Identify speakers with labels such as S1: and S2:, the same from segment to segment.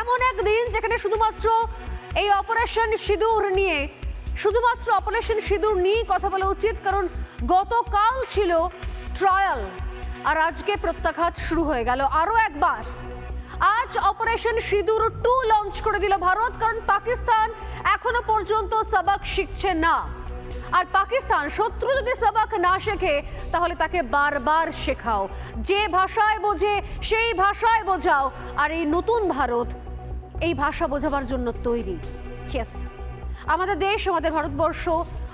S1: এমন এক দিন যেখানে শুধুমাত্র এই অপারেশন সিঁদুর নিয়ে, শুধুমাত্র অপারেশন সিঁদুর নিয়ে কথা বলা উচিত, কারণ গতকাল ছিল ট্রায়াল আর আজকে প্রত্যাঘাত শুরু হয়ে গেল আরও একবার। আজ অপারেশন সিঁদুর টু লঞ্চ করে দিল ভারত, কারণ পাকিস্তান এখনও পর্যন্ত সবাক শিখছে না। আর পাকিস্তান, শত্রু যদি সবাক না শেখে, তাহলে তাকে বারবার শেখাও। যে ভাষায় বোঝে, সেই ভাষায় বোঝাও। আর এই নতুন ভারত, এই ভাষা বোঝাবার জন্য তৈরি। ইয়েস আমাদের দেশ, আমাদের ভারতবর্ষ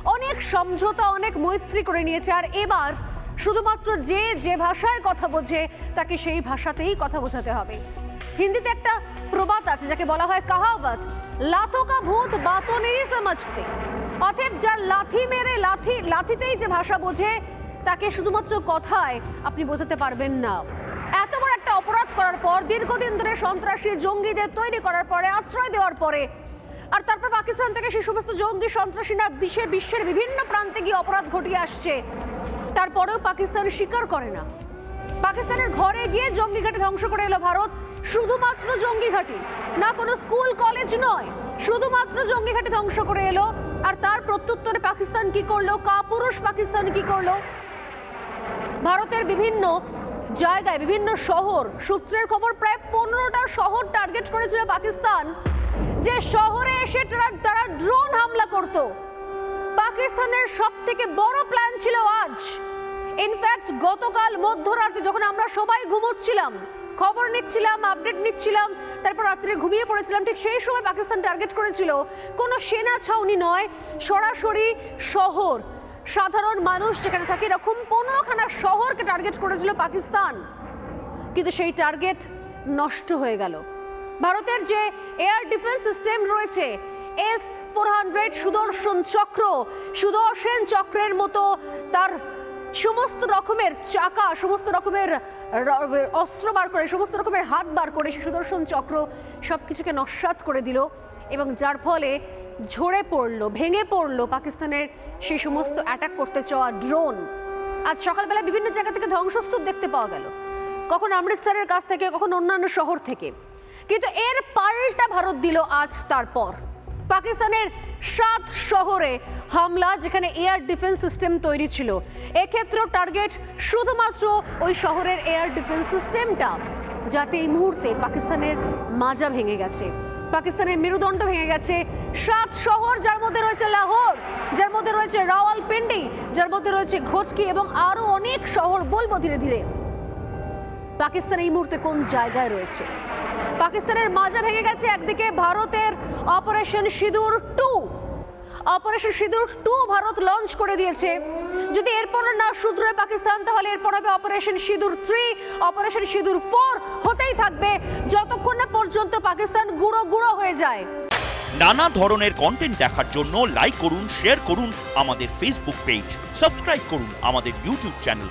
S1: অনেক সমঝোতা, অনেক মৈত্রী করে নিয়েছে। আর এবার শুধুমাত্র যে যে ভাষায় কথা বোঝে, তাকে সেই ভাষাতেই কথা বোঝাতে হবে। হিন্দিতে একটা প্রবাদ আছে, যাকে বলা হয় কাহাবত লাথো কা ভূত বাতো নেই অতএব যার লাথি মেরে লাথি, লাথিতেই যে ভাষা বোঝে, তাকে শুধুমাত্র কথায় আপনি বোঝাতে পারবেন না। এত বড় একটা অপরাধ করার পর, দীর্ঘদিন ধরে সন্ত্রাসী জঙ্গিদের তৈরি করার পরে, আশ্রয় দেওয়ার পরে, আর তারপর পাকিস্তান থেকে সেই সমস্ত জঙ্গি সন্ত্রাসীরা দেশের বিশ্বের বিভিন্ন প্রান্তে গিয়ে অপরাধ ঘটিয়ে আসছে। তারপরেও পাকিস্তান স্বীকার করে না। পাকিস্তানের ঘরে গিয়ে জঙ্গি ঘাটি ধ্বংস করে এলো ভারত। শুধুমাত্র জঙ্গি ঘাটি না কোনো স্কুল, কলেজ নয়, শুধুমাত্র জঙ্গি ঘাটি ধ্বংস করে এলো। আর তার প্রত্যুত্তরে পাকিস্তান কি করল? কাপুরুষ পাকিস্তান কি করল? ভারতের বিভিন্ন জায়গায়, বিভিন্ন শহর, সূত্রের খবর প্রায় পনেরোটা শহর টার্গেট করেছিল পাকিস্তান। যে শহরে এসে তারা তারা ড্রোন হামলা করত। পাকিস্তানের সব থেকে বড় প্ল্যান ছিল আজ। ইনফ্যাক্ট গতকাল মধ্যরাতে যখন আমরা সবাই ঘুমোচ্ছিলাম, খবর নিচ্ছিলাম আপডেট নিচ্ছিলাম, তারপর রাত্রে ঘুমিয়ে পড়েছিলাম, ঠিক সেই সময় পাকিস্তান টার্গেট করেছিল। কোনো সেনা ছাউনি নয়, সরাসরি শহর। সাধারণ মানুষ যেখানে থাকে, এরকম পনেরোখানা শহরকে টার্গেট করেছিল পাকিস্তান। কিন্তু সেই টার্গেট নষ্ট হয়ে গেল। ভারতের যে এয়ার ডিফেন্স সিস্টেম রয়েছে S four hundred Sudarshan Chakra, Sudarshan চক্রের মতো তার সমস্ত রকমের চাকা, সমস্ত রকমের অস্ত্র বার করে, সমস্ত রকমের হাত বার করে সে সুদর্শন চক্র সব কিছুকে নস্বাত করে দিল এবং যার ফলে ঝরে পড়ল, ভেঙে পড়ল পাকিস্তানের সেই সমস্ত অ্যাটাক করতে চাওয়া ড্রোন আজ সকালবেলা বিভিন্ন জায়গা থেকে ধ্বংসস্তূপ দেখতে পাওয়া গেল। কখন অমৃতসরের কাছ থেকে, কখন অন্যান্য শহর থেকে। কিন্তু এর পাল্টা ভারত দিল আজ তারপর। পাকিস্তানের সাত শহরে হামলা, যেখানে এয়ার ডিফেন্স সিস্টেম তৈরি ছিল। এক্ষেত্রেও টার্গেট শুধুমাত্র ওই শহরের এয়ার ডিফেন্স সিস্টেমটা, যাতে এই মুহূর্তে পাকিস্তানের মাজা ভেঙে গেছে। পাকিস্তানের মেরুদণ্ড ভেঙে গেছে। সাত শহর, যার মধ্যে রয়েছে লাহোর, যার মধ্যে রয়েছে রাওয়াল রাওয়ালপিন্ডি, যার মধ্যে রয়েছে ঘোচকি এবং আরও অনেক শহর বলব ধীরে ধীরে। পাকিস্তান এই মুহূর্তে কোন জায়গায় রয়েছে? পাকিস্তানের মাজা ভেঙে গেছে একদিকে ভারতের operation Sindoor two. Operation Sindoor two Bharat launch করে দিয়েছে। যদি এরপর না শুধরোয় পাকিস্তান, তাহলে এরপর হবে অপারেশন সিঁদুর থ্রি, অপারেশন সিঁদুর ফোর হতেই থাকবে যতক্ষণ না পর্যন্ত পাকিস্তান গুঁড়ো গুঁড়ো হয়ে যায়।
S2: নানা ধরনের কন্টেন্ট দেখার জন্য লাইক করুন শেয়ার করুন আমাদের ফেসবুক পেজ সাবস্ক্রাইব করুন আমাদের ইউটিউব চ্যানেল